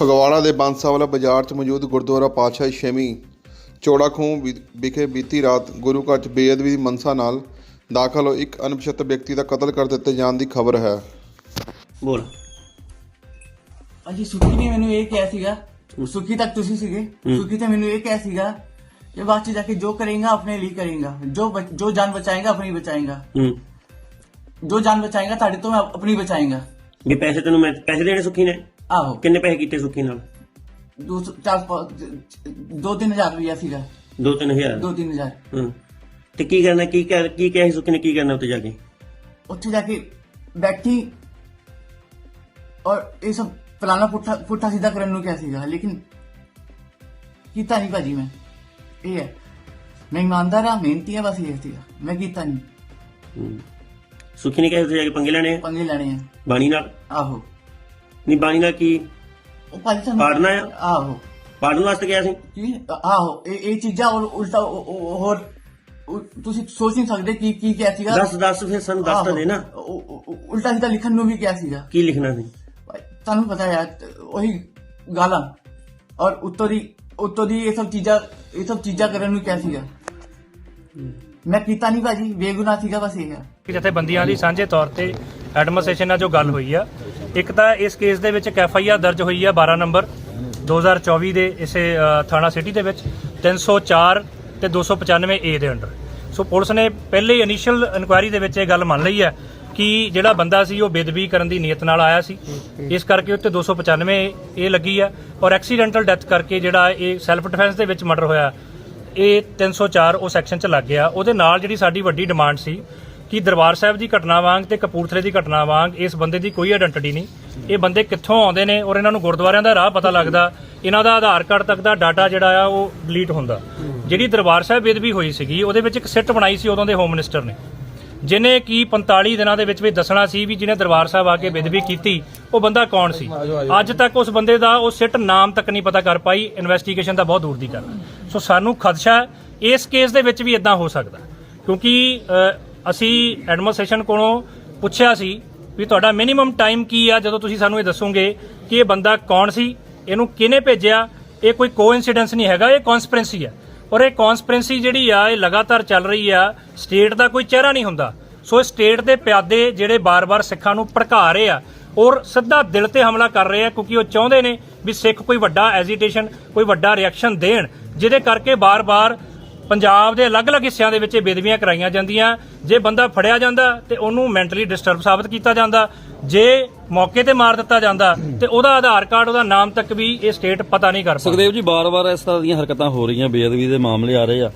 ਫਗਵਾੜਾ ਦੇ ਬਾਂਸਾਵਾਲਾ ਬਾਜ਼ਾਰ 'ਚ ਮੌਜੂਦ ਗੁਰਦੁਆਰਾ ਪਾਤਸ਼ਾਹੀ ਛੇਵੀਂ ਚੌੜਾ ਖੂਹ ਵਿਖੇ ਬੀਤੀ ਰਾਤ ਗੁਰੂ ਘਰ 'ਚ ਬੇਅਦਬੀ ਦੀ ਮਨਸਾ ਨਾਲ ਦਾਖਲ ਹੋਏ ਇੱਕ ਅਣਪਛਾਤੇ ਵਿਅਕਤੀ ਦਾ ਕਤਲ ਕਰ ਦਿੱਤੇ ਜਾਣ ਦੀ ਖਬਰ ਹੈ। ਬੋਲ। ਅਜੀ ਸੁੱਖੀ ਨੇ ਮੈਨੂੰ ਇਹ ਕਿਹਾ ਸੀਗਾ ਸੁੱਖੀ ਤੱਕ ਤੁਸੀਂ ਸੀਗੇ? ਸੁੱਖੀ ਤੇ ਮੈਨੂੰ ਇਹ ਕਿਹਾ ਸੀਗਾ ਕਿ ਬਾਅਦ ਚ ਜਾ ਕੇ ਜੋ ਕਰੇਗਾ ਆਪਣੇ ਲਈ ਕਰੇਗਾ ਜੋ ਜੋ ਜਾਨ ਬਚਾਏਗਾ ਆਪਣੀ ਬਚਾਏਗਾ। ਹੂੰ। ਜੋ ਜਾਨ ਬਚਾਏਗਾ ਤੁਹਾਡੇ ਤੋਂ ਮੈਂ ਆਪਣੀ ਬਚਾਏਗਾ। ਵੀ ਪੈਸੇ ਤੈਨੂੰ ਮੈਂ ਪੈਸੇ ਦੇਣੇ ਸੁੱਖੀ ਨੇ? ਆਹੋ। ਕਿੰਨੇ ਪੈਸੇ ਕੀਤੇ ਸੁੱਖੀ ਨਾਲ? ਦੋ ਸੌ- ਚਾਰ ਪੰਜ- ਦੋ ਤਿੰਨ ਹਜ਼ਾਰ ਰੁਪਇਆ ਸੀਗਾ। 2-3000 ਦੋ ਤਿੰਨ ਹਜ਼ਾਰ। ਹੂੰ। ਤੇ ਕੀ ਕਰਨਾ ਕੀ ਕਰ ਕੀ ਕਿਹਾ ਸੀ ਸੁੱਖੀ ਨੇ ਕੀ ਕਰਨਾ ਉੱਤੇ ਜਾ ਕੇ? ਉੱਥੇ ਜਾ ਕੇ ਬੈਠੀ ਔਰ ਇਹ ਸਭ ਫਲਾਣਾ ਪੁੱਠਾ ਪੁੱਠਾ ਸਿੱਧਾ ਕਰਨ ਨੂੰ ਕਿਹਾ ਸੀਗਾ ਲੇਕਿਨ ਕੀਤਾ ਨਹੀਂ ਭਾਜੀ ਮੈਂ। ਇਹ ਹੈ ਮੈਂ ਇਮਾਨਦਾਰ ਆ ਮਿਹਨਤੀ ਆ ਬਸ ਇਹ ਸੀਗਾ। ਮੈਂ ਕੀਤਾ ਨਹੀਂ ਹੂੰ। ਸੁੱਖੀ ਨੇ ਕਿਹਾ ਉੱਤੇ ਜਾ ਕੇ ਪੰਗੇ ਲੈਣੇ ਆ? ਪੰਗੇ ਲੈਣੇ ਆ। ਬਾਣੀ ਨਾਲ? ਆਹੋ। ਨਹੀਂ ਬਾਣੀ ਨਾਲ ਕੀ ਉਹ ਭਾਜੀ ਸਾਨੂੰ ਪਾੜਨਾ ਆ? ਆਹੋ। ਪੜਨ ਵਾਸਤੇ ਗਿਆ ਸੀ? ਕੀ? ਆਹੋ ਇਹ ਇਹ ਚੀਜ਼ਾਂ ਔਰ ਉਲਟਾ ਉਹ- ਉਹ- ਹੋਰ ਤੁਸੀਂ ਸੋਚ ਨਹੀਂ ਸਕਦੇ ਕੀ ਕੀ ਕਿਹਾ ਸੀਗਾ? ਦੱਸ ਦੱਸ ਫਿਰ ਸਾਨੂੰ ਦੱਸ ਤਾਂ ਆਹੋ, ਦੇ ਨਾ। ਉਹ- ਉਹ- ਉਹ ਉਲਟਾ ਸਿੱਧਾ ਲਿਖਣ ਨੂੰ ਵੀ ਕਿਹਾ ਸੀਗਾ। ਕੀ ਲਿਖਣਾ ਸੀ? ਭਾਈ, ਤੁਹਾਨੂੰ ਪਤਾ ਹੈ ਉਹੀ ਗਾਲਾਂ। ਔਰ ਉੱਤੋਂ ਦੀ ਉੱਤੋਂ ਦੀ ਇਹ ਸਭ ਚੀਜ਼ਾਂ ਇਹ ਸਭ ਚੀਜ਼ਾਂ ਕਰਨ ਨੂੰ ਕਿਹਾ ਸੀਗਾ। ਮੈਂ ਕੀਤਾ ਨਹੀਂ ਭਾਜੀ ਬੇਗੁਨਾਹ ਸੀਗਾ ਬਸ ਇਹ। ਹੈ ਕਿ ਜਥੇਬੰਦੀਆਂ ਦੀ ਸਾਂਝੇ ਤੌਰ ਤੇ ਐਡਮਿਨਿਸਟ੍ਰੇਸ਼ਨ ਨਾਲ ਜੋ ਗੱਲ ਹੋਈ ਆ ਇੱਕ ਤਾਂ ਇਸ ਕੇਸ ਦੇ ਵਿੱਚ ਇੱਕ ਐਫ ਆਈ ਆਰ ਦਰਜ ਹੋਈ ਆ 12 ਨੰਬਰ 2024 ਦੇ ਇਸੇ ਅ, ਥਾਣਾ ਸਿਟੀ ਦੇ ਵਿੱਚ 304 ਤੇ 295 ਏ ਦੇ ਅੰਡਰ ਸੋ ਪੁਲਿਸ ਨੇ ਪਹਿਲੇ ਇਨੀਸ਼ੀਅਲ ਇਨਕੁਆਇਰੀ ਦੇ ਵਿੱਚ ਇਹ ਗੱਲ ਮੰਨ ਲਈ ਹੈ ਕਿ ਜਿਹੜਾ ਬੰਦਾ ਸੀ ਉਹ ਬੇਦਬੀ ਕਰਨ ਦੀ ਨੀਅਤ ਨਾਲ ਆਇਆ ਸੀ। ਇਸ ਕਰਕੇ ਉੱਤੇ 295 ਇਹ ਲੱਗੀ ਆ ਔਰ ਐਕਸੀਡੈਂਟਲ ਡੈਥ ਕਰਕੇ ਜਿਹੜਾ ਇਹ ਸੈਲਫ ਡਿਫੈਂਸ ਦੇ ਵਿੱਚ ਮਰਡਰ ਹੋਇਆ। ਇਹ 304 ਉਹ ਸੈਕਸ਼ਨ ਚ ਲੱਗ ਗਿਆ। ਉਹਦੇ ਨਾਲ ਜਿਹੜੀ ਸਾਡੀ ਵੱਡੀ ਡਿਮਾਂਡ ਸੀ ਕਿ ਦਰਬਾਰ ਸਾਹਿਬ ਦੀ ਘਟਨਾ ਵਾਂਗ ਤੇ ਕਪੂਰਥਲੇ ਦੀ ਘਟਨਾ ਵਾਂਗ ਇਸ ਬੰਦੇ ਦੀ ਕੋਈ ਆਇਡੈਂਟੀਟੀ ਨਹੀਂ। ਇਹ ਬੰਦੇ ਕਿੱਥੋਂ ਆਉਂਦੇ ਨੇ ਔਰ ਇਹਨਾਂ ਨੂੰ ਗੁਰਦੁਆਰਿਆਂ ਦਾ ਰਾਹ ਪਤਾ ਲੱਗਦਾ। ਇਹਨਾਂ ਦਾ ਆਧਾਰ ਕਾਰਡ ਤੱਕ ਦਾ ਡਾਟਾ ਜਿਹੜਾ ਆ ਉਹ ਡਿਲੀਟ ਹੁੰਦਾ। ਜਿਹੜੀ ਦਰਬਾਰ ਸਾਹਿਬ ਬੇਦਬੀ ਹੋਈ ਸੀਗੀ, ਉਹਦੇ ਵਿੱਚ ਇੱਕ ਸਿੱਟ ਬਣਾਈ ਸੀ ਉਦੋਂ ਦੇ ਹੋਮ ਮਿਨਿਸਟਰ ਨੇ। ਜਿਨੇ ਕੀ 45 ਦਿਨਾਂ ਦੇ ਵਿੱਚ ਵੀ ਦੱਸਣਾ ਸੀ ਵੀ ਜਿਹਨੇ ਦਰਬਾਰ ਸਾਹਿਬ ਆ ਕੇ ਬੇਦਬੀ ਕੀਤੀ ਉਹ ਬੰਦਾ ਕੌਣ ਸੀ? ਅੱਜ ਤੱਕ ਉਸ ਬੰਦੇ ਦਾ ਉਹ ਸਿੱਟ ਨਾਮ ਤੱਕ ਨਹੀਂ ਪਤਾ ਕਰ ਪਾਈ ਇਨਵੈਸਟੀਗੇਸ਼ਨ ਦਾ ਬਹੁਤ ਦੂਰ ਦੀ ਗੱਲ। ਸੋ ਸਾਨੂੰ ਖਦਸ਼ਾ ਇਸ ਕੇਸ ਦੇ ਵਿੱਚ ਵੀ ਇਦਾਂ ਹੋ ਸਕਦਾ ਕਿਉਂਕਿ ਅਸੀਂ ਐਡਮਿਨਿਸਟ੍ਰੇਸ਼ਨ ਕੋਲੋਂ ਪੁੱਛਿਆ ਸੀ ਵੀ ਤੁਹਾਡਾ ਮਿਨੀਮਮ ਟਾਈਮ ਕੀ ਆ ਜਦੋਂ ਤੁਸੀਂ ਸਾਨੂੰ ਇਹ ਦੱਸੋਗੇ ਕਿ ਇਹ ਬੰਦਾ ਕੌਣ ਸੀ ਇਹਨੂੰ ਕਿਹਨੇ ਭੇਜਿਆ ਇਹ ਕੋਈ ਕੋਇਨਸੀਡੈਂਸ ਨਹੀਂ ਹੈਗਾ ਇਹ ਕਨਸਪੀਰੈਂਸੀ ਹੈ। ਔਰ ਇਹ ਕਨਸਪੀਰੈਂਸੀ ਜਿਹੜੀ ਆ, ਇਹ ਲਗਾਤਾਰ ਚੱਲ ਰਹੀ ਆ ਸਟੇਟ ਦਾ ਕੋਈ ਚਿਹਰਾ ਨਹੀਂ ਹੁੰਦਾ। ਸੋ ਸਟੇਟ ਦੇ ਪਿਆਦੇ ਜਿਹੜੇ ਬਾਰ-ਬਾਰ ਸਿੱਖਾਂ ਨੂੰ ਭੜਕਾ ਰਹੇ ਆ ਔਰ ਸਿੱਧਾ ਦਿਲ ਤੇ ਹਮਲਾ ਕਰ ਰਹੇ ਆ ਕਿਉਂਕਿ ਉਹ ਚਾਹੁੰਦੇ ਨੇ ਵੀ ਸਿੱਖ ਕੋਈ ਵੱਡਾ ਐਜੀਟੇਸ਼ਨ ਕੋਈ ਵੱਡਾ ਰਿਐਕਸ਼ਨ ਦੇਣ, ਜਿਹਦੇ ਕਰਕੇ ਬਾਰ-ਬਾਰ ਪੰਜਾਬ ਦੇ ਅਲੱਗ-ਅਲੱਗ ਹਿੱਸਿਆਂ ਦੇ ਵਿੱਚ ਇਹ ਬੇਦਬੀਆਂ ਕਰਾਈਆਂ ਜਾਂਦੀਆਂ। ਜੇ ਬੰਦਾ ਫੜਿਆ ਜਾਂਦਾ ਤੇ ਉਹਨੂੰ ਮੈਂਟਲੀ ਡਿਸਟਰਬ ਸਾਬਤ ਕੀਤਾ ਜਾਂਦਾ। ਜੇ ਮੌਕੇ ਤੇ ਮਾਰ ਦਿੱਤਾ ਜਾਂਦਾ ਤੇ ਉਹਦਾ ਆਧਾਰ ਕਾਰਡ ਉਹਦਾ ਨਾਮ ਤੱਕ ਵੀ ਇਹ ਸਟੇਟ ਪਤਾ ਨਹੀਂ ਕਰ ਸਕਦੀ ਸੁਖਦੇਵ ਜੀ ਬਾਰ-ਬਾਰ ਇਸ ਤਰ੍ਹਾਂ ਦੀਆਂ ਹਰਕਤਾਂ ਹੋ ਰਹੀਆਂ ਬੇਅਦਬੀ ਦੇ ਮਾਮਲੇ ਆ ਰਹੇ ਆ।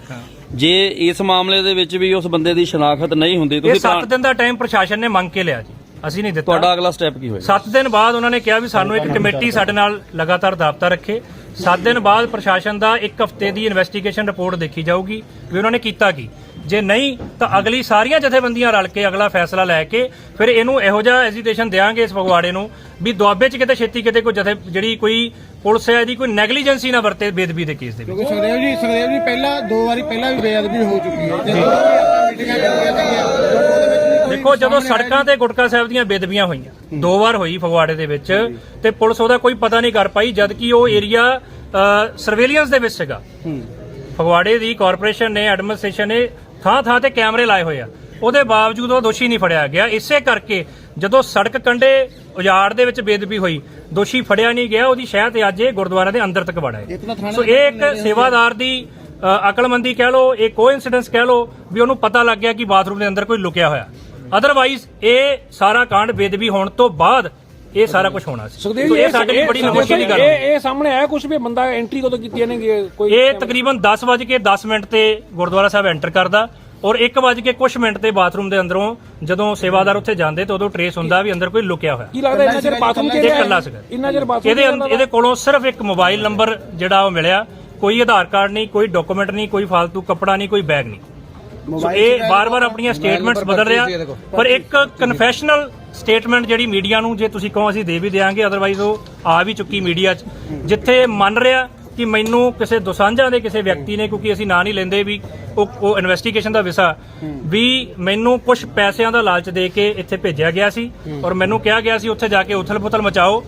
ਜੇ ਇਸ ਮਾਮਲੇ ਦੇ ਵਿੱਚ ਵੀ ਉਸ ਬੰਦੇ ਦੀ ਸ਼ਨਾਖਤ ਨਹੀਂ ਹੁੰਦੀ ਇਹ ਤੁਸੀਂ 7 ਦਿਨ ਦਾ ਟਾਈਮ ਪ੍ਰਸ਼ਾਸਨ ਨੇ ਮੰਗ ਕੇ ਲਿਆ ਜੀ। ਅਸੀਂ ਨਹੀਂ ਦਿੱਤਾ। ਤੁਹਾਡਾ ਅਗਲਾ ਸਟੈਪ ਕੀ ਹੋਏਗਾ? 7 ਦਿਨ ਬਾਅਦ ਉਹਨਾਂ ਨੇ ਕਿਹਾ ਵੀ ਸਾਨੂੰ ਇੱਕ ਕਮੇਟੀ ਸਾਡੇ ਨਾਲ ਲਗਾਤਾਰ ਦਾਬਤਾ ਰੱਖੇ। 7 ਦਿਨ ਬਾਅਦ ਪ੍ਰਸ਼ਾਸਨ ਦਾ ਇੱਕ ਹਫ਼ਤੇ ਦੀ ਇਨਵੈਸਟੀਗੇਸ਼ਨ ਰਿਪੋਰਟ ਦੇਖੀ ਜਾਊਗੀ ਵੀ ਉਹਨਾਂ ਨੇ ਕੀਤਾ ਕੀ। ਜੇ ਨਹੀਂ ਤਾਂ ਅਗਲੀ ਸਾਰੀਆਂ ਜਥੇਬੰਦੀਆਂ ਰਲ ਕੇ ਅਗਲਾ ਫੈਸਲਾ ਲੈ ਕੇ ਫਿਰ ਇਹਨੂੰ ਇਹੋ ਜਿਹਾ ਐਜੀਟੇਸ਼ਨ ਦੇਾਂਗੇ ਇਸ ਫਗਵਾੜੇ ਨੂੰ ਵੀ ਦੁਆਬੇ 'ਚ ਕਿਤੇ ਛੇਤੀ ਕਿਤੇ ਕੋਈ ਜਥੇ ਜਿਹੜੀ ਕੋਈ ਪੁਲਿਸ ਹੈ ਇਹਦੀ ਕੋਈ ਨੈਗਲੀਜੈਂਸੀ ਨਾ ਵਰਤੇ ਬੇਦਬੀ ਦੇ ਕੇਸ ਦੇ ਵਿੱਚ। ਕਿਉਂਕਿ ਸੁਖਦੇਵ ਜੀ ਸੁਖਦੇਵ ਜੀ ਪਹਿਲਾਂ ਦੋ ਵਾਰੀ ਪਹਿਲਾਂ ਵੀ ਬੇਅਦਬੀ ਹੋ ਚੁੱਕੀ ਹੈ। ਜਦੋਂ ਮੀਟਿੰਗਾਂ ਕਰਦੀਆਂ ਸੀਗੀਆਂ ਉਹਦੇ ਵਿੱਚ ਵੀ ਦੇਖੋ ਜਦੋਂ ਸੜਕਾਂ ਤੇ ਗੁਟਕਾ ਸਾਹਿਬ ਦੀਆਂ ਬੇਦਬੀਆਂ ਹੋਈਆਂ ਦੋ ਵਾਰ ਹੋਈ ਫਗਵਾੜੇ ਦੇ ਵਿੱਚ ਤੇ ਪੁਲਿਸ ਉਹਦਾ ਕੋਈ ਪਤਾ ਨਹੀਂ ਕਰ ਪਾਈ ਜਦ ਕਿ ਉਹ ਏਰੀਆ ਸਰਵੇਲੀਅੰਸ ਦੇ ਵਿੱਚ ਸੀਗਾ। ਫਗਵਾੜੇ ਦੀ ਕਾਰਪੋਰੇਸ਼ਨ ਨੇ ਐਡਮਿਨਿਸਟ੍ਰੇਸ਼ਨ ਨੇ ਥਾਂ ਥਾਂ ਤੇ ਕੈਮਰੇ ਲਾਏ ਹੋਏ ਆ। ਉਹਦੇ ਬਾਵਜੂਦ ਉਹ ਦੋਸ਼ੀ ਨਹੀਂ ਫੜਿਆ ਗਿਆ। ਇਸੇ ਕਰਕੇ ਜਦੋਂ ਸੜਕ ਕੰਢੇ ਉਜਾੜ ਦੇ ਵਿੱਚ ਬੇਦਬੀ ਹੋਈ ਦੋਸ਼ੀ ਫੜਿਆ ਨਹੀਂ ਗਿਆ ਉਹਦੀ ਸ਼ਹਿ ਤੇ ਅੱਜ ਇਹ ਗੁਰਦੁਆਰਾ ਦੇ ਅੰਦਰ ਤੱਕ ਵੜਾ ਹੈ ਸੋ ਇਹ ਇੱਕ ਸੇਵਾਦਾਰ ਦੀ ਅਕਲਮੰਦੀ ਕਹਿ ਲਓ ਇਹ ਕੋਇਨਸੀਡੈਂਸ ਕਹਿ ਲਓ ਵੀ ਉਹਨੂੰ ਪਤਾ ਲੱਗ ਗਿਆ ਕਿ ਬਾਥਰੂਮ ਦੇ ਅੰਦਰ ਕੋਈ ਲੁਕਿਆ ਹੋਇਆ। ਅਦਰਵਾਈਜ਼ ਇਹ ਸਾਰਾ ਕਾਂਡ ਬੇਦਬੀ ਹੋਣ ਤੋਂ ਬਾਅਦ ਇਹ ਸਾਰਾ ਕੁਝ ਹੋਣਾ ਸੀ। ਸੁਖਦੇਵ ਇਹ ਸਾਡੇ ਲਈ ਬੜੀ ਨਮੋਸ਼ੀ ਦੀ ਗੱਲ ਹੈ ਇਹ ਇਹ ਸਾਹਮਣੇ ਆਇਆ ਕੁਝ ਵੀ ਬੰਦਾ ਐਂਟਰੀ ਕਦੋਂ ਕੀਤੀ ਨੇ ਕੋਈ ਇਹ ਤਕਰੀਬਨ 10 ਵਜੇ ਕੇ 10 ਮਿੰਟ ਤੇ ਗੁਰਦੁਆਰਾ ਸਾਹਿਬ ਐਂਟਰ ਕਰਦਾ ਔਰ 1 ਵਜੇ ਕੇ ਕੁਝ ਮਿੰਟ ਤੇ ਬਾਥਰੂਮ ਦੇ ਅੰਦਰੋਂ ਜਦੋਂ ਸੇਵਾਦਾਰ ਉੱਥੇ ਜਾਂਦੇ ਤਾਂ ਉਦੋਂ ਟਰੇਸ ਹੁੰਦਾ ਵੀ ਅੰਦਰ ਕੋਈ ਲੁਕਿਆ ਹੋਇਆ। ਕੀ ਲੱਗਦਾ ਇੰਨਾ ਚਿਰ ਬਾਥਰੂਮ ਇਹ ਇਕੱਲਾ ਸੀਗਾ। ਇੰਨਾ ਚਿਰ ਬਾਥਰੂਮ ਇਹਦੇ ਇਹਦੇ ਕੋਲੋਂ ਸਿਰਫ ਇੱਕ ਮੋਬਾਈਲ ਨੰਬਰ ਜਿਹੜਾ ਉਹ ਮਿਲਿਆ ਕੋਈ ਆਧਾਰ ਕਾਰਡ ਨਹੀਂ ਕੋਈ ਡਾਕੂਮੈਂਟ ਨਹੀਂ ਕੋਈ ਫालतू ਕੱਪੜਾ ਨਹੀਂ ਕੋਈ ਬੈਗ ਨਹੀਂ। ਸੋ ਇਹ ਬਾਰ-ਬਾਰ ਆਪਣੀਆਂ ਸਟੇਟਮੈਂਟਸ ਬਦਲ ਰਿਹਾ। ਪਰ ਇੱਕ ਕਨਫੈਸ਼ਨਲ ਸਟੇਟਮੈਂਟ ਜਿਹੜੀ ਮੀਡੀਆ ਨੂੰ ਜੇ ਤੁਸੀਂ ਕਹੋ ਅਸੀਂ ਦੇ ਵੀ ਦੇਾਂਗੇ ਅਦਰਵਾਈਜ਼ ਉਹ ਆ ਵੀ ਚੁੱਕੀ ਮੀਡੀਆ 'ਚ। ਜਿੱਥੇ ਮੰਨ ਰਿਹਾ ਕਿ ਮੈਨੂੰ ਕਿਸੇ ਦੁਸਾਂਝਾਂ ਦੇ ਕਿਸੇ ਵਿਅਕਤੀ ਨੇ ਕਿਉਂਕਿ ਅਸੀਂ ਨਾਂ ਨਹੀਂ ਲੈਂਦੇ ਵੀ ਉਹ ਉਹ ਇਨਵੈਸਟੀਗੇਸ਼ਨ ਦਾ ਵਿਸ਼ਾ ਵੀ ਮੈਨੂੰ ਕੁਝ ਪੈਸਿਆਂ ਦਾ ਲਾਲਚ ਦੇ ਕੇ ਇੱਥੇ ਭੇਜਿਆ ਗਿਆ ਸੀ ਔਰ ਮੈਨੂੰ ਕਿਹਾ ਗਿਆ ਸੀ ਉੱਥੇ ਜਾ ਕੇ ਉਥਲ-ਪੁਥਲ ਮਚਾਓ।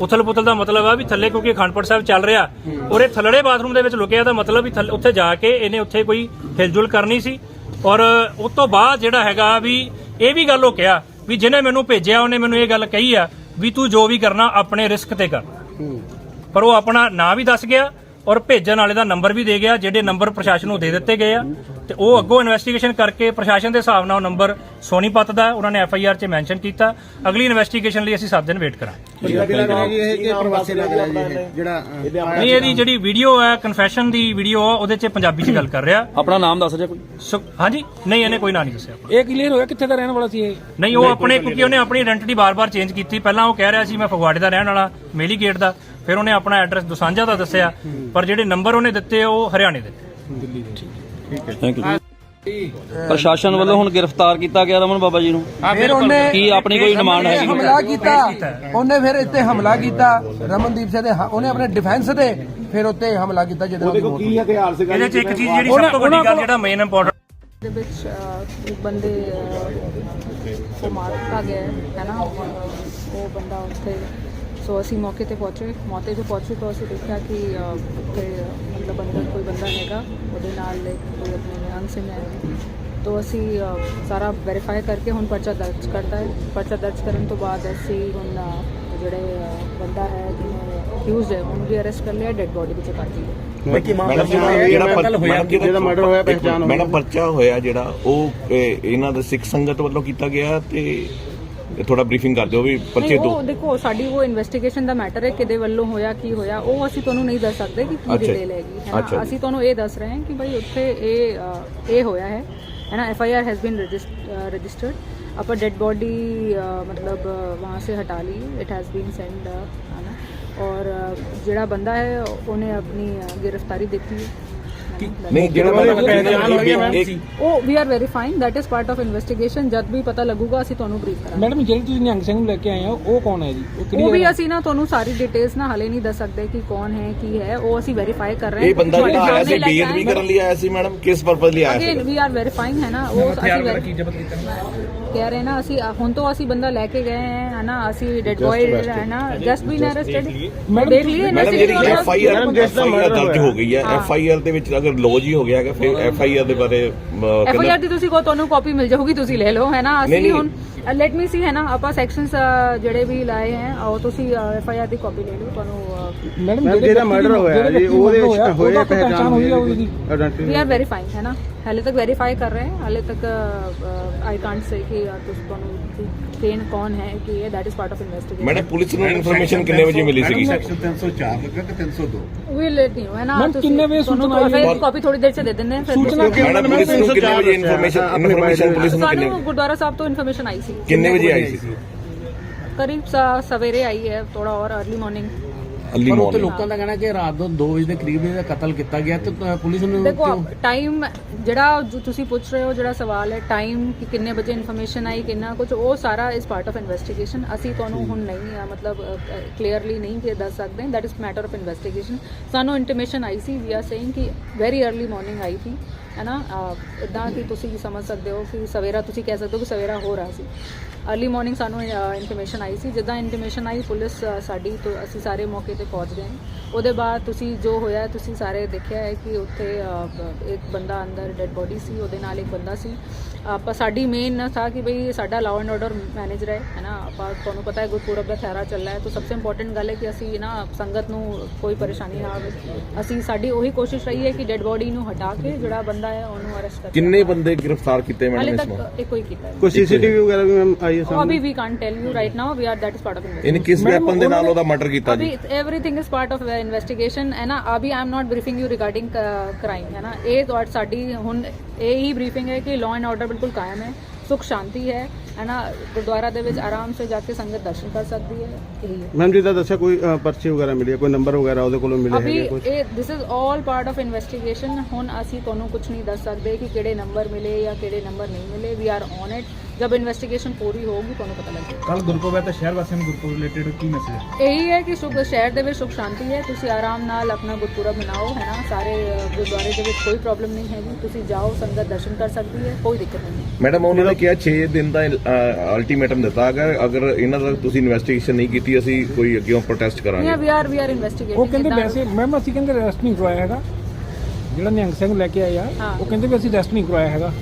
ਉਥਲ ਪੁਥਲ ਦਾ ਮਤਲਬ ਆ ਵੀ ਥੱਲੇ ਕਿਉਂਕਿ ਅਖੰਡਪੁਰ ਸਾਹਿਬ ਚੱਲ ਰਿਹਾ। ਔਰ ਇਹ ਥੱਲੜੇ ਬਾਥਰੂਮ ਦੇ ਵਿੱਚ ਲੁਕਿਆ ਦਾ ਮਤਲਬ ਵੀ ਉੱਥੇ ਜਾ ਕੇ ਇਹਨੇ ਉੱਥੇ ਕੋਈ ਹਿਲਜੁਲ ਕਰਨੀ ਸੀ। ਔਰ ਉਸ ਤੋਂ ਬਾਅਦ ਜਿਹੜਾ ਹੈਗਾ ਵੀ ਇਹ ਵੀ ਗੱਲ ਉਹ ਕਿਹਾ ਵੀ ਜਿਹਨੇ ਮੈਨੂੰ ਭੇਜਿਆ ਉਹਨੇ ਮੈਨੂੰ ਇਹ ਗੱਲ ਕਹੀ ਆ ਵੀ ਤੂੰ ਜੋ ਵੀ ਕਰਨਾ ਆਪਣੇ ਰਿਸਕ ਤੇ ਕਰ। ਪਰ ਉਹ ਆਪਣਾ ਨਾਂ ਵੀ ਦੱਸ ਗਿਆ ਔਰ ਭੇਜਣ ਵਾਲੇ ਦਾ ਨੰਬਰ ਵੀ ਦੇ ਗਿਆ ਜਿਹੜੇ ਨੰਬਰ ਪ੍ਰਸ਼ਾਸਨ ਨੂੰ ਦੇ ਦਿੱਤੇ ਗਏ ਆ। ਤੇ ਉਹ ਅੱਗੋਂ ਇਨਵੈਸਟੀਗੇਸ਼ਨ ਕਰਕੇ ਪ੍ਰਸ਼ਾਸਨ ਦੇ ਹਿਸਾਬ ਨਾਲ ਉਹ ਨੰਬਰ ਸੋਨੀਪਤ ਦਾ ਉਹਨਾਂ ਨੇ ਐਫ ਆਈ ਆਰ 'ਚ ਮੈਂਸ਼ਨ ਕੀਤਾ। ਅਗਲੀ ਇਨਵੈਸਟੀਗੇਸ਼ਨ ਲਈ ਅਸੀਂ 7 ਦਿਨ ਵੇਟ ਕਰਾਂਗੇ। ਨਹੀਂ ਇਹਦੀ ਜਿਹੜੀ ਵੀਡੀਓ ਹੈ ਕਨਫੈਸ਼ਨ ਦੀ ਵੀਡੀਓ ਆ ਉਹਦੇ 'ਚ ਪੰਜਾਬੀ 'ਚ ਗੱਲ ਕਰ ਰਿਹਾ। ਆਪਣਾ ਨਾਮ ਦੱਸ ਜੇ ਕੋਈ? ਸੋ ਹਾਂਜੀ ਨਹੀਂ ਇਹਨੇ ਕੋਈ ਨਾਂ ਨਹੀਂ ਦੱਸਿਆ। ਇਹ ਕਲੀਅਰ ਹੋਇਆ ਕਿੱਥੇ ਦਾ ਰਹਿਣ ਵਾਲਾ ਸੀ ਇਹ? ਨਹੀਂ ਉਹ ਆਪਣੇ ਕਿਉਂਕਿ ਉਹਨੇ ਆਪਣੀ ਆਇਡੈਂਟੀ ਬਾਰ-ਬਾਰ ਚੇਂਜ ਕੀਤੀ। ਪਹਿਲਾਂ ਉਹ ਕਹਿ ਰਿਹਾ ਸੀ ਮੈਂ ਫਗਵਾੜੇ ਦਾ ਰਹਿਣ ਵਾਲਾ ਮੇਲੀ ਗੇਟ ਦਾ। ਫਿਰ ਉਹਨੇ ਆਪਣਾ ਐਡਰੈਸ ਦੁਸਾਂਝਾ ਦਾ ਦੱਸਿਆ ਪਰ ਜਿਹੜੇ ਨੰਬਰ ਉਹਨੇ ਦਿੱਤੇ ਉਹ ਹਰਿਆਣੇ ਦੇ। ਥੈਂਕ ਯੂ ਪ੍ਰਸ਼ਾਸਨ ਵੱਲੋਂ ਹੁਣ ਗ੍ਰਿਫਤਾਰ ਕੀਤਾ ਗਿਆ ਰਮਨ ਬਾਬਾ ਜੀ ਨੂੰ? ਫਿਰ ਉਹਨੇ ਕੀ ਆਪਣੀ ਕੋਈ ਡਿਮਾਂਡ ਹੈਗੀ? ਹਮਲਾ ਕੀਤਾ। ਉਹਨੇ ਫਿਰ ਇੱਥੇ ਹਮਲਾ ਕੀਤਾ। ਰਮਨਦੀਪ ਸਿੰਘ ਦੇ ਹ- ਉਹਨੇ ਆਪਣੇ ਡਿਫੈਂਸ ਤੇ ਫਿਰ ਉੱਤੇ ਹਮਲਾ ਕੀਤਾ ਜਿਹਦੇ ਨਾਲ ਉਹਦੀ ਮੌਤ ਹੋਈ। ਇਹਦੇ 'ਚ ਇੱਕ ਚੀਜ਼ ਜਿਹੜੀ ਸਭ ਤੋਂ ਵੱਡੀ ਗੱਲ ਜਿਹੜਾ ਮੇਨ ਇੰਪੋਰਟੈਂਟ ਦੇ ਵਿੱਚ ਇੱਕ ਬੰਦੇ ਅਹ, को ਮਾਰ ਦਿੱਤਾ ਗਿਆ ਹੈ ਹੈ ਨਾ? ਉਹ ਬੰਦਾ ਉੱਥੇ ਸੋ ਅਸੀਂ ਮੌਕੇ ਤੇ ਪਹੁੰਚੇ। ਮੌਕੇ ਤੇ ਪਹੁੰਚੇ ਤਾਂ ਅਸੀਂ ਦੇਖਿਆ ਕਿ ਉੱਥੇ ਮਤਲਬ ਅੰਦਰ ਕੋਈ ਬੰਦਾ ਹੈਗਾ। ਉਹਦੇ ਨਾਲ ਇੱਕ ਕੋਈ ਆਪਣੇ ਨਿਹੰਗ ਸਿੰਘ ਹੈ। ਤੋ ਅਸੀਂ ਸਾਰਾ ਵੈਰੀਫਾਈ ਕਰਕੇ ਹੁਣ ਪਰਚਾ ਦਰਜ ਕਰਦਾ ਹੈ। ਪਰਚਾ ਦਰਜ ਕਰਨ ਤੋਂ ਬਾਅਦ ਅਸੀਂ ਹੁਣ ਜਿਹੜੇ ਬੰਦਾ ਹੈ ਜਿਹਨੇ ਅਕਿਊਜ਼ਡ ਹੈ ਉਹਨੂੰ ਵੀ ਅਰੈਸਟ ਕਰ ਲਿਆ ਡੈੱਡ ਬੋਡੀ ਵਿੱਚ ਕੱਢ ਲਈ ਮੈਡਮ ਜਿਹੜਾ ਪਰ- ਮੈਡਮ ਜਿਹੜਾ murder ਹੋਇਆ ਪਹਿਚਾਣ ਹੋਈ। ਮੈਡਮ ਪਰਚਾ ਹੋਇਆ ਜਿਹੜਾ ਉਹ ਇਹ, ਇਹਨਾਂ ਦੇ ਸਿੱਖ ਸੰਗਤ ਵੱਲੋਂ ਕੀਤਾ ਗਿਆ ਤੇ ਥੋੜਾ ਬਰੀਫਿੰਗ ਕਰ ਦਿਓ ਵੀ ਪਰਚੇ ਦੋ। ਦੇਖੋ ਸਾਡੀ ਉਹ ਇਨਵੈਸਟੀਗੇਸ਼ਨ ਦਾ ਮੈਟਰ ਹੈ ਕਿਹਦੇ ਵੱਲੋਂ ਹੋਇਆ ਕੀ ਹੋਇਆ ਉਹ ਅਸੀਂ ਤੁਹਾਨੂੰ ਨਹੀਂ ਦੱਸ ਸਕਦੇ ਕਿ ਕੀ ਡਿਟੇਲ ਹੈਗੀ ਹੈ ਨਾ? ਅਸੀਂ ਤੁਹਾਨੂੰ ਇਹ ਦੱਸ ਰਹੇ ਹਾਂ ਕਿ ਭਾਈ ਉੱਥੇ ਇਹ ਇਹ ਹੋਇਆ ਹੈ ਹੈ ਨਾ? F I R has been registered ਆਪਾਂ ਡੈਡ ਬੋਡੀ ਮਤਲਬ ਵਾਂ ਸੇ ਹਟਾ ਲਈ। ਇਟ ਹੈਜ਼ ਬੀਨ ਸੈਂਡ ਹੈ ਔਰ ਜਿਹੜਾ ਬੰਦਾ ਹੈ ਉਹਨੇ ਆਪਣੀ ਗ੍ਰਿਫਤਾਰੀ ਦਿੱਤੀ ਹੈ। ਨਹੀਂ ਜਿਹੜਾ ਮੈਡਮ ਇੱਕ ਉਹ we are verifying that is part of investigation ਜਦ ਵੀ ਪਤਾ ਲੱਗੂਗਾ ਅਸੀਂ ਤੁਹਾਨੂੰ ਬਰੀਫ ਕਰਾਂਗੇ। ਮੈਡਮ ਜਿਹੜੀ ਤੁਸੀਂ ਨਿਹੰਗ ਸਿੰਘ ਨੂੰ ਲੈ ਕੇ ਆਏ ਹੋ ਉਹ ਕੌਣ ਹੈ ਜੀ? ਉਹ ਕਿਹੜੀ ਉਹ ਵੀ? ਅਸੀਂ ਨਾ ਤੁਹਾਨੂੰ ਸਾਰੀ ਡਿਟੇਲਸ ਨਾ ਹਲੇ ਨਹੀਂ ਦੱਸ ਸਕਦੇ ਕਿ ਕੌਣ ਹੈ ਕੀ ਹੈ। ਉਹ ਅਸੀਂ ਵੈਰੀਫਾਈ ਕਰ ਰਹੇ ਹਾਂ। ਇਹ ਬੰਦਾ ਜਿਹੜਾ ਆਇਆ ਸੀ ਆਏ ਕਰਨ ਲਈ ਆਇਆ ਸੀ ਮੈਡਮ। ਕਿਸ ਪਰਪਸ ਲਈ ਆਇਆ again see we are verifying ਹੈ ਨਾ। ਉਹ ਅਸੀਂ verify- ਕਹਿ ਰਹੇ ਨਾ ਅਸੀਂ ਹੁਣ ਤੋਂ ਅਸੀਂ ਬੰਦਾ ਲੈ ਕੇ ਗਏ ਹੈ ਨਾ ਅਸੀਂ ਡੈਡ ਬॉय ਹੈ ਨਾ ਜਸਟ ਬੀਨ ਅਰੈਸਟਡ ਦੇਖ ਲਈ ਮੈਡਮ ਜਿਹੜੀ ਐਫ ਆਈ ਆਰ ਦਰਜ ਹੋ ਗਈ ਹੈ ਐਫ ਆਈ ਆਰ ਦੇ ਵਿੱਚ ਅਗਰ ਲੋਜ ਹੀ ਹੋ ਗਿਆ ਹੈਗਾ ਫਿਰ ਐਫ ਆਈ ਆਰ ਦੇ ਬਾਰੇ ਐਫ ਆਈ ਕਹਿੰਦਾ ਆਰ ਦੀ ਤੁਸੀਂ ਕੋ ਤੁਹਾਨੂੰ ਕਾਪੀ ਮਿਲ ਜਾਊਗੀ ਤੁਸੀਂ ਲੈ ਲਓ ਹੈ ਨਾ ਅਸੀਂ। ਹੁਣ ਲੈਟ ਮੀ ਸੀ ਹੈ ਨਾ ਆਪਾਂ ਸੈਕਸ਼ਨਸ ਜਿਹੜੇ ਵੀ ਲਾਏ ਹੈ ਉਹ ਤੁਸੀਂ ਐਫ ਆਈ ਆਰ ਦੀ ਕਾਪੀ ਲੈ ਲਓ ਤੁਹਾਨੂੰ ਮੈਡਮ ਜਿਹਦਾ ਮਰਡਰ ਹੋਇਆ ਜੀ ਉਹਦੇ ਵਿੱਚ ਹੋਇਆ ਪਹਿਚਾਨ ਹੋਈ ਹੈ ਉਹਦੀ ਆਇਡੈਂਟੀ ਵੀ ਆਰ ਹੈ। ਨਾ? ਹਾਲੇ ਤੱਕ ਵੈਰੀਫਾਈ ਕਰ ਰਹੇ ਹਾਂ। ਹਾਲੇ ਤੱਕ ਆਈ ਕਾਂਟ ਸੇ ਕਿ ਤੁਸੀਂ ਤੁਹਾਨੂੰ ਕੇਨ ਕੌਣ ਹੈ ਕਿ ਇਹ that is part of investigation madam police ਨੂੰ ਇਨਫੋਰਮੇਸ਼ਨ ਕਿੰਨੇ ਵਜੇ ਮਿਲੀ ਸੀਗੀ? 304 ਲੱਗਾ ਕਿ 302 ਵੀ ਲੇਟ ਨਹੀਂ ਹੋਇਆ ਨਾ? ਮੈਡਮ ਕਿੰਨੇ ਵਜੇ ਸੂਚਨਾ ਆਈ? ਹੈ ਕਾਪੀ ਥੋੜੀ ਦੇਰ ਚ ਦੇ ਦਿੰਦੇ ਫਿਰ ਸੂਚਨਾ ਮੈਡਮ ਪੁਲਿਸ ਨੂੰ ਕਿੰਨੇ ਵਜੇ ਇਨਫੋਰਮੇਸ਼ਨ ਇਨਫੋਰਮੇਸ਼ਨ ਪੁਲਿਸ ਨੂੰ ਕਿੰਨੇ ਸਾਨੂੰ ਗੁਰਦੁਆਰਾ ਸਾਹਿਬ ਤੋਂ ਇਨਫੋਰਮੇਸ਼ਨ ਆਈ ਸੀ। ਕਿੰਨੇ ਵਜੇ ਆਈ ਸੀ? ਕਰੀਬ ਸਵੇਰੇ ਆਈ ਹੈ ਥੋੜਾ ਔਰ अर्ਲੀ ਮਾਰਨਿੰਗ ਅਰਲੀ ਪਰ ਉੱਥੇ ਮਾਰਨਿੰਗ ਲੋਕਾਂ ਦਾ ਕਹਿਣਾ ਕਿ ਰਾਤ ਨੂੰ 2 ਵਜੇ ਦੇ ਕਰੀਬ ਇਹਦਾ ਕਤਲ ਕੀਤਾ ਗਿਆ ਤੇ ਅ, ਪੁਲਿਸ ਨੂੰ ਦੇਖੋ ਕਿਉਂ? ਟਾਈਮ ਜਿਹੜਾ ਜੋ ਤੁਸੀਂ ਪੁੱਛ ਰਹੇ ਹੋ ਜਿਹੜਾ ਸਵਾਲ ਹੈ ਟਾਈਮ ਕਿ ਕਿੰਨੇ ਵਜੇ ਇਨਫੋਰਮੇਸ਼ਨ ਆਈ ਕਿੰਨਾ ਕੁਝ ਉਹ ਸਾਰਾ ਇਸ ਪਾਰਟ ਆਫ ਇਨਵੈਸਟੀਗੇਸ਼ਨ ਅਸੀਂ ਤੁਹਾਨੂੰ ਹੁਣ ਨਹੀਂ ਅ, ਮਤਲਬ ਕਲੀਅਰਲੀ ਨਹੀਂ ਕਿ ਦੱਸ ਸਕਦੇ। That is matter of investigation ਸਾਨੂੰ ਇੰਟੀਮੇਸ਼ਨ ਆਈ ਸੀ ਵੀ ਆਰ ਸੇਇੰਗ ਕਿ ਵੈਰੀ अर्ਲੀ ਮਾਰਨਿੰਗ ਆਈ ਸੀ ਹੈ ਨਾ? ਇਦਾਂ ਕਿ ਤੁਸੀਂ ਸਮਝ ਸਕਦੇ ਹੋ ਕਿ ਸਵੇਰਾ ਤੁਸੀਂ ਕਹਿ ਸਕਦੇ ਹੋ ਕਿ ਸਵੇਰਾ ਹੋ ਰਿਹਾ ਸੀ। अर्ਲੀ ਮਾਰਨਿੰਗ ਸਾਨੂੰ ਇਨਫੋਰਮੇਸ਼ਨ ਆਈ ਸੀ। ਜਿੱਦਾਂ ਇਨਫੋਰਮੇਸ਼ਨ ਆਈ ਪੁਲਿਸ ਸਾਡੀ ਤੋਂ ਅਸੀਂ ਸਾਰੇ ਮੌਕੇ ਤੇ ਪਹੁੰਚ ਗਏ। ਉਹਦੇ ਬਾਅਦ ਤੁਸੀਂ ਜੋ ਹੋਇਆ ਤੁਸੀਂ ਸਾਰੇ ਦੇਖਿਆ ਹੈ ਕਿ ਉੱਥੇ ਇੱਕ ਬੰਦਾ ਅੰਦਰ ਡੈੱਡ ਬੋਡੀ ਸੀ ਉਹਦੇ ਨਾਲ ਇੱਕ ਬੰਦਾ ਸੀ। ਆਪਾਂ ਸਾਡੀ ਮੇਨ ਥਾ ਕਿ ਭਈ ਸਾਡਾ ਲਾਅ ਐਂਡ ਆਰਡਰ ਮੈਨੇਜ ਰਹੇ ਹੈ ਨਾ? ਆਪਾਂ ਤੁਹਾਨੂੰ ਪਤਾ ਹੈ ਗੁਰਪੁਰਬ ਦਾ ਥਿਆਰਾ ਚੱਲ ਰਿਹਾ ਹੈ। ਤਾਂ ਸਭ ਤੋਂ ਇੰਪੋਰਟੈਂਟ ਗੱਲ ਹੈ ਕਿ ਅਸੀਂ ਨਾ ਸੰਗਤ ਨੂੰ ਕੋਈ ਪਰੇਸ਼ਾਨੀ ਨਾ ਆਵੇ। ਅਸੀਂ ਸਾਡੀ ਉਹੀ ਕੋਸ਼ਿਸ਼ ਰਹੀ ਹੈ ਕਿ ਡੈੱਡ ਬੋਡੀ ਨੂੰ ਹਟਾ ਕੇ ਜਿਹੜਾ ਬੰਦਾ ਹੈ ਉਹਨੂੰ ਅਰੈਸਟ ਕਰ ਕਿੰਨੇ ਬੰਦੇ ਗ੍ਰਿਫਤਾਰ ਕੀਤੇ ਮੈਡਮ ਇਸ ਵਾਰ ਤੱਕ ਇੱਕੋ ਹੀ ਕੀਤਾ ਹੈ। ਕੋਈ ਸੀਸੀਟੀਵੀ ਵਗੈਰਾ ਵੀ ਮੈਮ ਆਈ ਹੈ ਉਹ ਅਭੀ ਵੀ can't tell you right now we are that is part of ਇਹਨੇ ਕਿਸ ਵੈਪਨ ਦੇ ਨਾਲ ਉਹਦਾ ਮਰਡਰ ਕੀਤਾ अभी ਜੀ everything is part of investigation है ना अभी I am not briefing you regarding crime है ना ਇਹ ਤੁਹਾਡ ਸਾਡੀ ਹੁਣ ਇਹ ਹੀ ਬਰੀਫਿੰਗ ਹੈ ਕਿ ਲਾਅ ਐਂਡ ਆਰਡਰ ਬਿਲਕੁਲ ਕਾਇਮ ਹੈ ਸੁਖ ਸ਼ਾਂਤੀ ਹੈ ਹੈ ਨਾ ਗੁਰਦੁਆਰਾ ਦੇ ਵਿੱਚ ਆਰਾਮ ਸੇ ਜਾ ਕੇ ਸੰਗਤ ਦਰਸ਼ਨ ਕਰ ਸਕਦੀ ਹੈ ਇਹੀ ਹੈ ਮੈਮ ਜੀ ਦਾ ਦੱਸਿਆ ਕੋਈ ਅ, ਪਰਚੀ ਵਗੈਰਾ ਮਿਲੀ ਹੈ ਕੋਈ ਨੰਬਰ ਵਗੈਰਾ ਉਹਦੇ ਕੋਲੋਂ ਮਿਲੇ ਅਭੀ ਹੈਗੇ ਕੁਝ ਇਹ this is all part of investigation ਹੁਣ ਅਸੀਂ ਤੁਹਾਨੂੰ ਕੁਝ ਨਹੀਂ ਦੱਸ ਸਕਦੇ ਕਿ ਕਿਹੜੇ ਨੰਬਰ ਮਿਲੇ ਜਾਂ ਕਿਹੜੇ ਨੰਬਰ ਨਹੀਂ ਮਿਲੇ ਵੀ ਆਰ ਔਨ ਇਟ ਜਦ ਇਨਵੈਸਟੀਗੇਸ਼ਨ ਪੂਰੀ ਹੋਊਗੀ ਤੁਹਾਨੂੰ ਪਤਾ ਲੱਗੇਗਾ ਕੱਲ ਗੁਰਪੁਰਬ ਹੈ ਤਾਂ ਸ਼ਹਿਰ ਵਾਸੀਆਂ ਨੂੰ ਗੁਰਪੁਰਬ ਰਿਲੇਟਡ ਕੀ ਮੈਸੇਜ ਇਹੀ ਹੈ ਕਿ ਸੁਖ ਸ਼ਹਿਰ ਦੇ ਵਿੱਚ ਸੁਖ ਸ਼ਾਂਤੀ ਹੈ ਤੁਸੀਂ ਆਰਾਮ ਨਾਲ ਆਪਣਾ ਗੁਰਪੁਰਬ ਮਨਾਓ ਹੈ ਨਾ ਸਾਰੇ ਗੁਰਦੁਆਰੇ ਦੇ ਵਿੱਚ ਕੋਈ ਪ੍ਰੋਬਲਮ ਨਹੀਂ ਹੈਗੀ ਤੁਸੀਂ ਜਾਓ ਸੰਗਤ ਦਰਸ਼ਨ ਕਰ ਸਕਦੀ ਹੈ ਕੋਈ ਦਿੱਕਤ ਨਹੀਂ ਮੈਡਮ ਉਹਨਾਂ ਨੇ ਕਿਹਾ 6 ਦਿਨ ਦਾ ਅਲਟੀਮੇਟਮ ਦਿੱਤਾ ਅਗਰ ਅਗਰ ਇਹਨਾਂ ਦਾ ਤੁਸੀਂ ਇਨਵੈਸਟੀਗੇਸ਼ਨ ਨਹੀਂ ਕੀਤੀ ਅਸੀਂ ਕੋਈ ਅੱਗੇ ਪ੍ਰੋਟੈਸਟ ਕਰਾਂਗੇ we are we are investigating ਉਹ ਕਹਿੰਦੇ ਵੈਸੇ ਮੈਮ ਅਸੀਂ ਕਹਿੰਦੇ ਰੈਸਟ ਨਹੀਂ ਕਰਵਾਇਆ ਹੈਗਾ। ਜਿਹੜਾ ਨਿਹੰਗ ਸਿੰਘ ਲੈ ਕੇ ਆਏ ਆ ਹਾਂ। ਉਹ ਕਹਿੰਦੇ ਵੀ ਅਸੀਂ ਰੈਸਟ ਨਹੀਂ ਕਰਵਾਇਆ ਹੈਗਾ।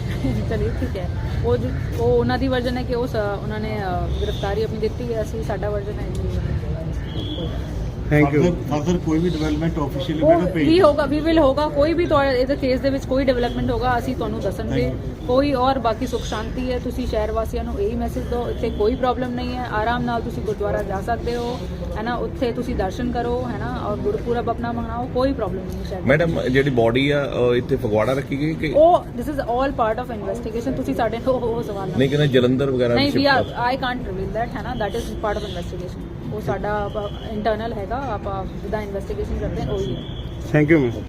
ਚਲਿਏ ਠੀਕ ਹੈ। ਉਹ ਜ ਉਹ ਉਹਨਾਂ ਦੀ ਵਰਜਨ ਹੈ ਕਿ ਉਹ ਸ- ਉਹਨਾਂ ਨੇ ਅ, ਗ੍ਰਿਫਤਾਰੀ ਆਪਣੀ ਦਿੱਤੀ ਹੈ। ਅਸੀਂ ਸਾਡਾ ਵਰਜਨ ਹੈ ਥੈਂਕ ਯੂ ਫਰਦਰ ਕੋਈ ਵੀ ਡਿਵੈਲਪਮੈਂਟ ਆਫੀਸ਼ੀਅਲੀ ਉਹ ਵੀ ਹੋਗਾ ਵੀ ਵਿਲ ਹੋਗਾ। ਕੋਈ ਵੀ ਤੁਹਾਡੇ ਇਹਦੇ ਕੇਸ ਦੇ ਵਿੱਚ ਕੋਈ ਡਿਵੈਲਪਮੈਂਟ ਹੋਗਾ ਅਸੀਂ ਤੁਹਾਨੂੰ ਦੱਸਣਗੇ। ਕੋਈ ਔਰ ਬਾਕੀ ਸੁਖ ਸ਼ਾਂਤੀ ਹੈ ਤੁਸੀਂ ਸ਼ਹਿਰ ਵਾਸੀਆਂ ਨੂੰ ਇਹੀ ਮੈਸੇਜ ਦਿਓ। ਇੱਥੇ ਕੋਈ ਪ੍ਰੋਬਲਮ ਨਹੀਂ ਹੈ। ਆਰਾਮ ਨਾਲ ਤੁਸੀਂ ਗੁਰਦੁਆਰਾ ਜਾ ਸਕਦੇ ਹੋ ਹੈ ਨਾ? ਉੱਥੇ ਤੁਸੀਂ ਦਰਸ਼ਨ ਕਰੋ ਹੈ ਨਾ? ਔਰ ਗੁਰਪੁਰਬ ਆਪਣਾ ਮਨਾਓ ਕੋਈ ਪ੍ਰੋਬਲਮ ਨਹੀਂ ਸ਼ਹਿਰ ਵਿੱਚ। ਮੈਡਮ ਜਿਹੜੀ ਬਾਡੀ ਆ ਉਹ ਇੱਥੇ ਫਗਵਾੜਾ ਰੱਖੀ ਗਈ ਕਿ ਉਹ this is all part of investigation ਤੁਸੀਂ ਸਾਡੇ ਤੋਂ ਉਹ ਸਵਾਲ ਨਾ ਨਹੀਂ ਕਹਿੰਦੇ ਜਲੰਧਰ ਵਗੈਰਾ ਨਹੀਂ we I can't reveal that ਹੈ ਨਾ? That is part of investigation ਉਹ ਸਾਡਾ ਇੰਟਰਨਲ ਹੈਗਾ ਆਪਾਂ ਜਿਹਦਾ ਇਨਵੈਸਟੀਗੇਸ਼ਨ ਕਰਦੇ ਹਾਂ ਉਹੀ ਹੈ। Thank you ma'am